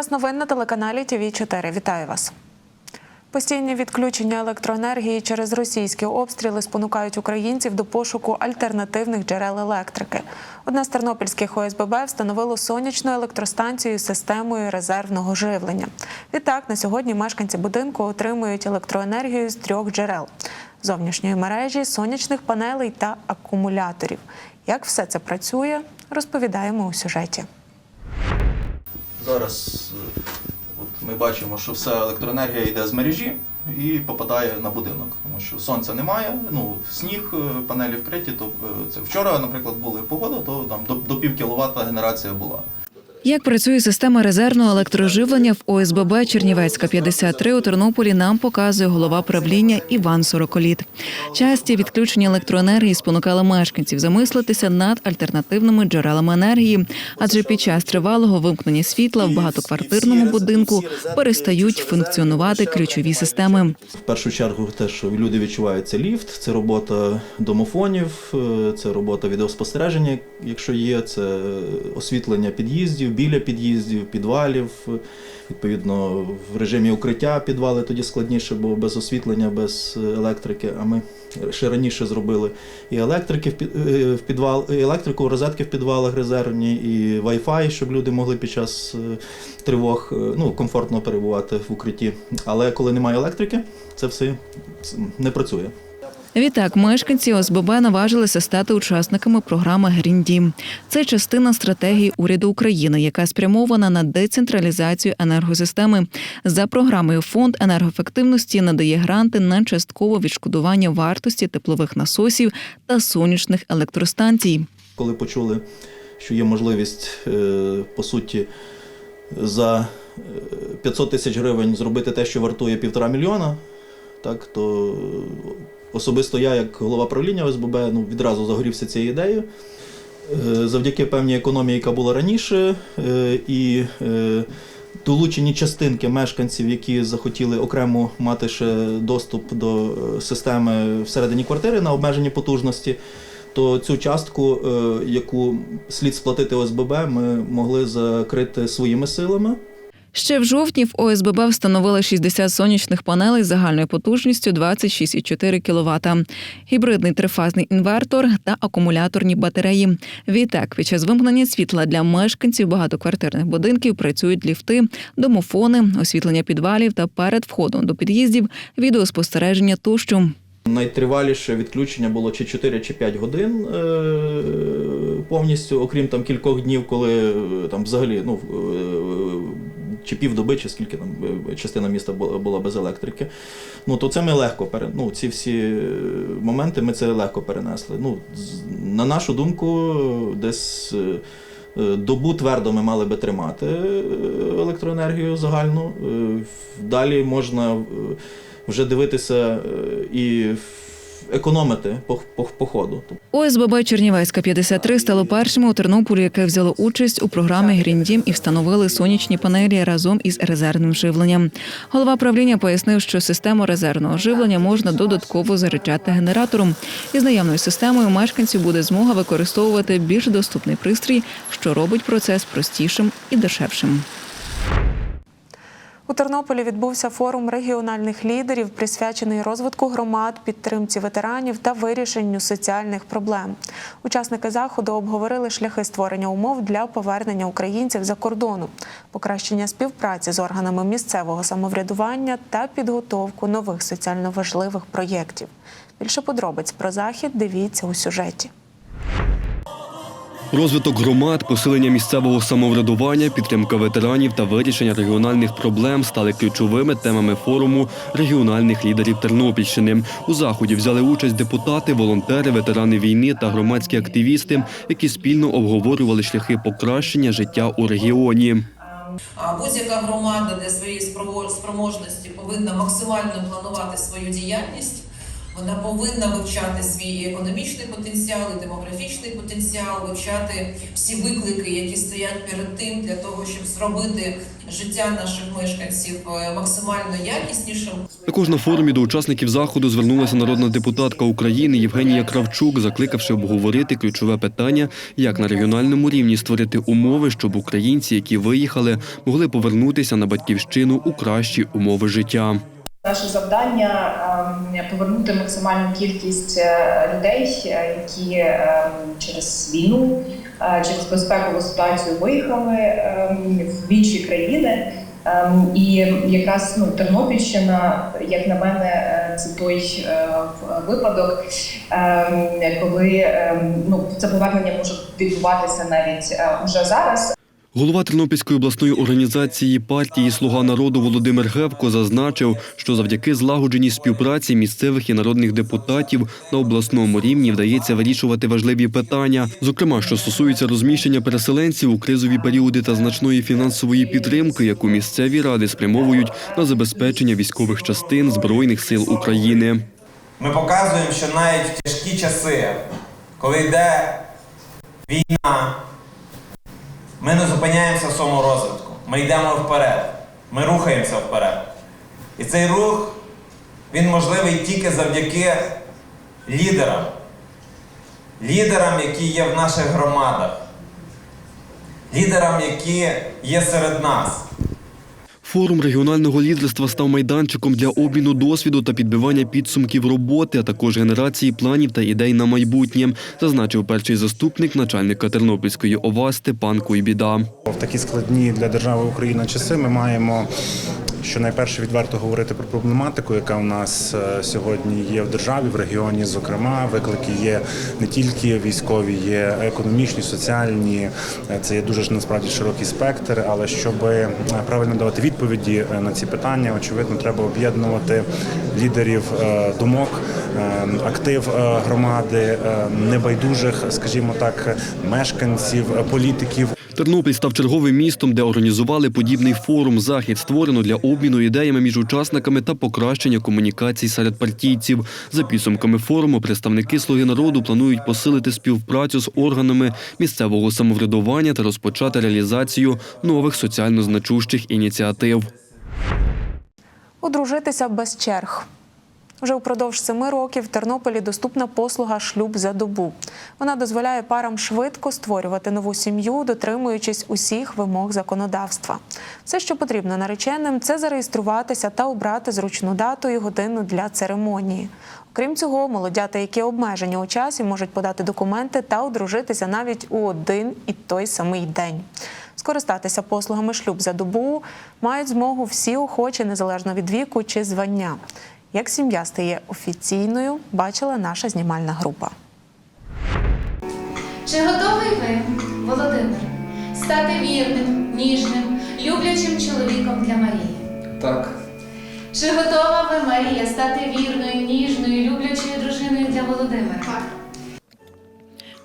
Час новин на телеканалі ТВ 4 Вітаю вас. Постійні відключення електроенергії через російські обстріли спонукають українців до пошуку альтернативних джерел електрики. Одне з тернопільських ОСББ встановило сонячну електростанцію з системою резервного живлення. Відтак, на сьогодні мешканці будинку отримують електроенергію з трьох джерел: зовнішньої мережі, сонячних панелей та акумуляторів. Як все це працює, розповідаємо у сюжеті. Зараз е, от ми бачимо, що вся електроенергія йде з мережі і попадає на будинок, тому що сонця немає, ну сніг, е, панелі вкриті. То е, це вчора, наприклад, була погода, то там до, до пів кіловата генерація була. Як працює система резервного електроживлення в ОСББ Чернівецька 53 у Тернополі нам показує голова правління Іван Сороколіт. Часті відключення електроенергії спонукали мешканців замислитися над альтернативними джерелами енергії, адже під час тривалого вимкнення світла в багатоквартирному будинку перестають функціонувати ключові системи. В першу чергу, те, що люди відчувають, це ліфт, це робота домофонів, е, це робота відеоспостереження, якщо є, це освітлення під'їздів, біля під'їздів, підвалів. Відповідно, в режимі укриття підвали тоді складніше, бо без освітлення, без електрики. А ми ще раніше зробили і електрики в е, підвал, і електрику, розетки в підвалах резервні, і Wi-Fi, щоб люди могли під час е, тривог е, ну, комфортно перебувати в укритті. Але коли немає електрики, це все не працює. Відтак, мешканці ОСББ наважилися стати учасниками програми «Грін Дім». Це частина стратегії уряду України, яка спрямована на децентралізацію енергосистеми. За програмою фонд енергоефективності надає гранти на часткове відшкодування вартості теплових насосів та сонячних електростанцій. Коли почули, що є можливість, е, по суті, за е, 500 тисяч гривень зробити те, що вартує півтора мільйона, так, то особисто я, як голова правління ОСББ, ну, відразу загорівся цією ідеєю. Е, Завдяки певній економії, яка була раніше, е, і е, долучені частинки мешканців, які захотіли окремо мати ще доступ до системи всередині квартири на обмежені потужності, то цю частку, яку слід сплатити ОСББ, ми могли закрити своїми силами. Ще в жовтні в ОСББ встановили 60 сонячних панелей з загальною потужністю 26,4 кВт, гібридний трифазний інвертор та акумуляторні батареї. Відтак, під час вимкнення світла для мешканців багатоквартирних будинків працюють ліфти, домофони, освітлення підвалів та перед входом до під'їздів відеоспостереження тощо. Найтриваліше відключення було чи 4, чи 5 годин е, повністю, окрім там кількох днів, коли е, там взагалі ну, е, чи півдоби, чи скільки там е, частина міста була, без електрики. Ну то це ми легко пере... ну, ці всі е, моменти ми це легко перенесли. Ну, на нашу думку, десь. е, Добу твердо ми мали би тримати електроенергію загальну. Далі можна вже дивитися і економити по, по, по ходу. ОСББ Чернівецька 53 стало першими у Тернополі, яке взяло участь у програмі «Грін Дім» і встановили сонячні панелі разом із резервним живленням. Голова правління пояснив, що систему резервного живлення можна додатково заряджати генератором. Із наявною системою мешканців буде змога використовувати більш доступний пристрій, що робить процес простішим і дешевшим. У Тернополі відбувся форум регіональних лідерів, присвячений розвитку громад, підтримці ветеранів та вирішенню соціальних проблем. Учасники заходу обговорили шляхи створення умов для повернення українців за кордону, покращення співпраці з органами місцевого самоврядування та підготовку нових соціально важливих проєктів. Більше подробиць про захід дивіться у сюжеті. Розвиток громад, посилення місцевого самоврядування, підтримка ветеранів та вирішення регіональних проблем стали ключовими темами форуму регіональних лідерів Тернопільщини. У заході взяли участь депутати, волонтери, ветерани війни та громадські активісти, які спільно обговорювали шляхи покращення життя у регіоні. А будь-яка громада своєї спромо- спроможності повинна максимально планувати свою діяльність, Вона повинна вивчати свій економічний потенціал, і демографічний потенціал, вивчати всі виклики, які стоять перед тим для того, щоб зробити життя наших мешканців е, максимально якіснішим. Також на форумі до учасників заходу звернулася народна депутатка України Євгенія Кравчук, закликавши обговорити ключове питання, як на регіональному рівні створити умови, щоб українці, які виїхали, могли повернутися на батьківщину у кращі умови життя. Наше завдання ем, повернути максимальну кількість е, людей, е, які ем, через війну, е, через безпекову ситуацію виїхали ем, в інші країни. І якраз ну, Тернопільщина, як на мене, це той випадок, коли ну, це повернення може відбуватися навіть уже зараз. Голова Тернопільської обласної організації партії Слуга народу Володимир Гевко зазначив, що завдяки злагодженій співпраці місцевих і народних депутатів на обласному рівні вдається вирішувати важливі питання, зокрема, що стосується розміщення переселенців у кризові періоди та значної фінансової підтримки, яку місцеві ради спрямовують на забезпечення військових частин збройних сил України. Ми показуємо, що навіть в тяжкі часи, коли йде війна, ми не зупиняємося в своєму розвитку. Ми йдемо вперед. Ми рухаємося вперед. І цей рух, він можливий тільки завдяки лідерам. Лідерам, які є в наших громадах. Лідерам, які є серед нас. Форум регіонального лідерства став майданчиком для обміну досвіду та підбивання підсумків роботи, а також генерації планів та ідей на майбутнє, зазначив перший заступник начальника Тернопільської ОВА Степан Куйбіда. В такі складні для держави Україна часи ми маємо що найперше відверто говорити про проблематику, яка у нас е, сьогодні є в державі, в регіоні. Зокрема, виклики є не тільки військові, є економічні, соціальні. Е, Це є дуже ж насправді широкий спектр. Але щоб е, правильно давати відповіді на ці питання, очевидно, треба об'єднувати лідерів думок, актив громади, небайдужих, скажімо так, мешканців, політиків. Тернопіль став черговим містом, де організували подібний форум. Захід створено для обміну ідеями між учасниками та покращення комунікацій серед партійців. За підсумками форуму, представники Слуги народу планують посилити співпрацю з органами місцевого самоврядування та розпочати реалізацію нових соціально значущих ініціатив. Одружитися без черг. Вже упродовж семи років в Тернополі доступна послуга шлюб за добу. Вона дозволяє парам швидко створювати нову сім'ю, дотримуючись усіх вимог законодавства. Все, що потрібно нареченим, це зареєструватися та обрати зручну дату і годину для церемонії. Окрім цього, молодята, які обмежені у часі, можуть подати документи та одружитися навіть у один і той самий день. Скористатися послугами шлюб за добу мають змогу всі охочі, незалежно від віку чи звання. Як сім'я стає офіційною, бачила наша знімальна група. Чи готовий ви, Володимир, стати вірним, ніжним, люблячим чоловіком для Марії? Так, Чи готова ви, Марія, стати вірною, ніжною, люблячою дружиною для Володимира? Так.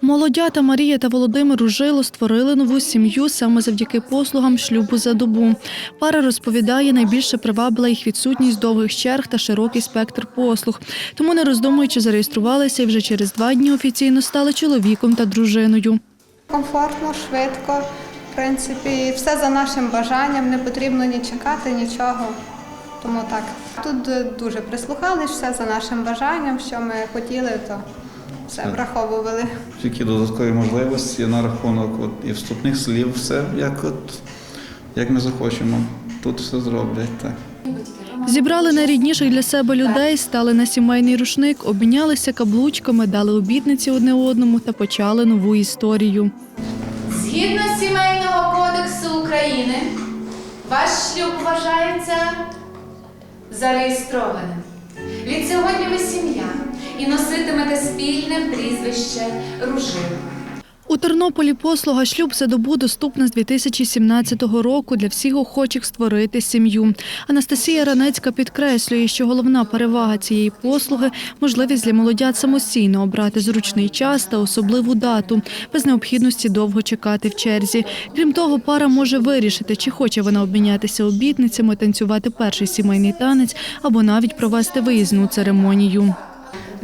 Молодята Марія та Володимир Ужило створили нову сім'ю саме завдяки послугам шлюбу за добу. Пара розповідає, найбільше привабила їх відсутність довгих черг та широкий спектр послуг. Тому, не роздумуючи, зареєструвалися і вже через два дні офіційно стали чоловіком та дружиною. Комфортно, швидко. В принципі, все за нашим бажанням, не потрібно ні чекати, нічого. Тому так. Тут дуже прислухались, все за нашим бажанням, що ми хотіли, то все враховували. які додаткові можливості на рахунок от, і вступних слів, все як, от, як ми захочемо. Тут все зроблять. Так. Зібрали найрідніших для себе людей, стали на сімейний рушник, обмінялися каблучками, дали обітниці одне одному та почали нову історію. Згідно Сімейного кодексу України, ваш шлюб вважається зареєстрованим. Від сьогодні ви сім'я і носитимете спільне прізвище Ружина. У Тернополі послуга шлюб за добу доступна з 2017 року для всіх охочих створити сім'ю. Анастасія Ранецька підкреслює, що головна перевага цієї послуги можливість для молодят самостійно обрати зручний час та особливу дату, без необхідності довго чекати в черзі. Крім того, пара може вирішити, чи хоче вона обмінятися обітницями, танцювати перший сімейний танець або навіть провести виїзну церемонію.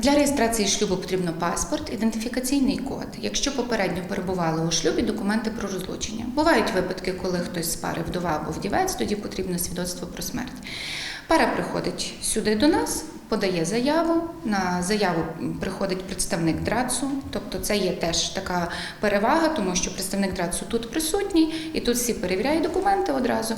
Для реєстрації шлюбу потрібно паспорт, ідентифікаційний код. Якщо попередньо перебували у шлюбі, документи про розлучення. Бувають випадки, коли хтось з пари вдова або вдівець, тоді потрібно свідоцтво про смерть. Пара приходить сюди до нас, подає заяву. На заяву приходить представник ДРАЦу, тобто це є теж така перевага, тому що представник ДРАЦу тут присутній, і тут всі перевіряють документи одразу.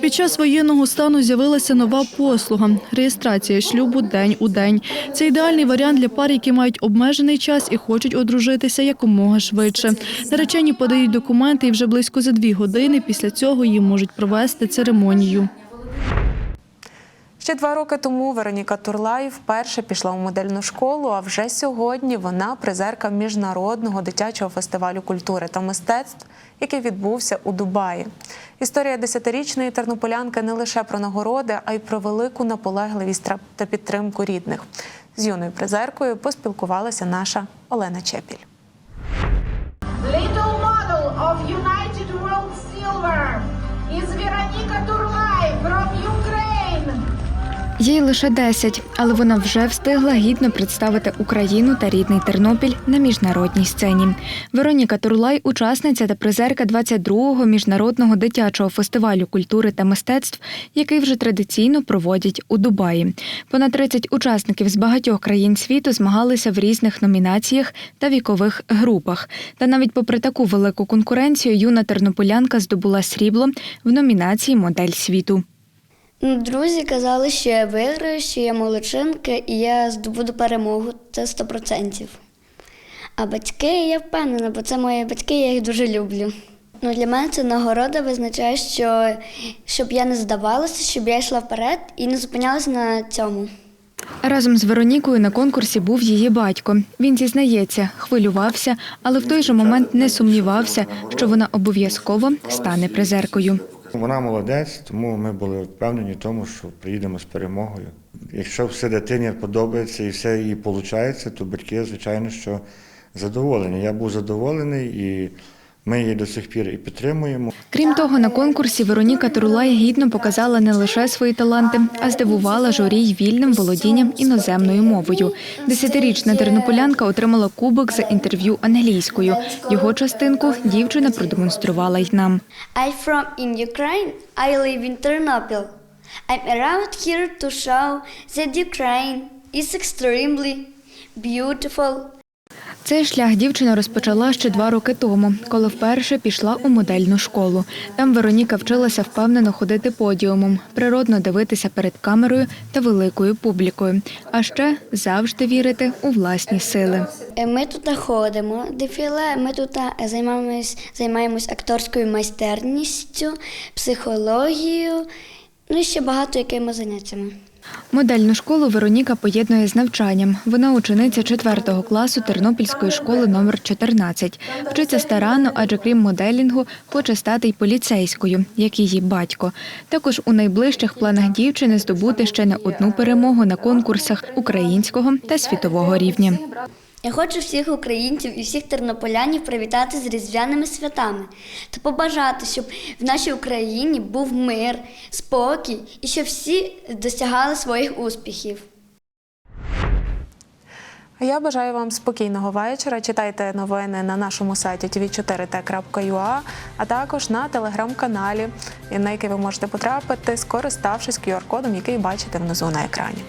Під час воєнного стану з'явилася нова послуга реєстрація шлюбу день у день. Це ідеальний варіант для пар, які мають обмежений час і хочуть одружитися якомога швидше. Наречені подають документи, і вже близько за дві години після цього їм можуть провести церемонію. Ще два роки тому Вероніка Турлай вперше пішла у модельну школу. А вже сьогодні вона призерка міжнародного дитячого фестивалю культури та мистецтв, який відбувся у Дубаї. Історія десятирічної тернополянки не лише про нагороди, а й про велику наполегливість та- підтримку рідних. З юною призеркою поспілкувалася наша Олена Чепіль. Little model of United World Silver is Veronika Turlai from Ukraine. Їй лише 10, але вона вже встигла гідно представити Україну та рідний Тернопіль на міжнародній сцені. Вероніка Турлай, учасниця та призерка 22-го міжнародного дитячого фестивалю культури та мистецтв, який вже традиційно проводять у Дубаї. Понад 30 учасників з багатьох країн світу змагалися в різних номінаціях та вікових групах. Та навіть попри таку велику конкуренцію, юна тернополянка здобула срібло в номінації Модель світу. Друзі казали, що я виграю, що я молодчинка і я здобуду перемогу. Це 100%. А батьки, я впевнена, бо це мої батьки, я їх дуже люблю. Ну, для мене це нагорода визначає, що щоб я не здавалася, щоб я йшла вперед і не зупинялася на цьому. Разом з Веронікою на конкурсі був її батько. Він зізнається, хвилювався, але в той же момент не сумнівався, що вона обов'язково стане призеркою. Вона молодець, тому ми були впевнені в тому, що приїдемо з перемогою. Якщо все дитині подобається і все їй виходить, то батьки, звичайно, що задоволені. Я був задоволений і ми її до сих пір і підтримуємо. Крім того, на конкурсі Вероніка Турлай гідно показала не лише свої таланти, а здивувала журі й вільним володінням іноземною мовою. Десятирічна тернополянка отримала кубок за інтерв'ю англійською. Його частинку дівчина продемонструвала й нам. I'm from in Ukraine. I live in Ternopil. I'm around here to show that Ukraine is extremely beautiful. Цей шлях дівчина розпочала ще два роки тому, коли вперше пішла у модельну школу. Там Вероніка вчилася впевнено ходити подіумом, природно дивитися перед камерою та великою публікою, а ще завжди вірити у власні сили. Е, Ми тут ходимо, дефіле, ми тут е, займаємось, займаємось акторською майстерністю, психологією, ну і ще багато якими заняттями. Модельну школу Вероніка поєднує з навчанням. Вона учениця 4 класу Тернопільської школи номер 14. Вчиться старанно, адже крім моделінгу, хоче стати й поліцейською, як її батько. Також у найближчих планах дівчини здобути ще не одну перемогу на конкурсах українського та світового рівня. Я хочу всіх українців і всіх тернополянів привітати з різдвяними святами та побажати, щоб в нашій Україні був мир, спокій і щоб всі досягали своїх успіхів. Я бажаю вам спокійного вечора. Читайте новини на нашому сайті tv4t.ua, а також на телеграм-каналі, на який ви можете потрапити, скориставшись QR-кодом, який бачите внизу на екрані.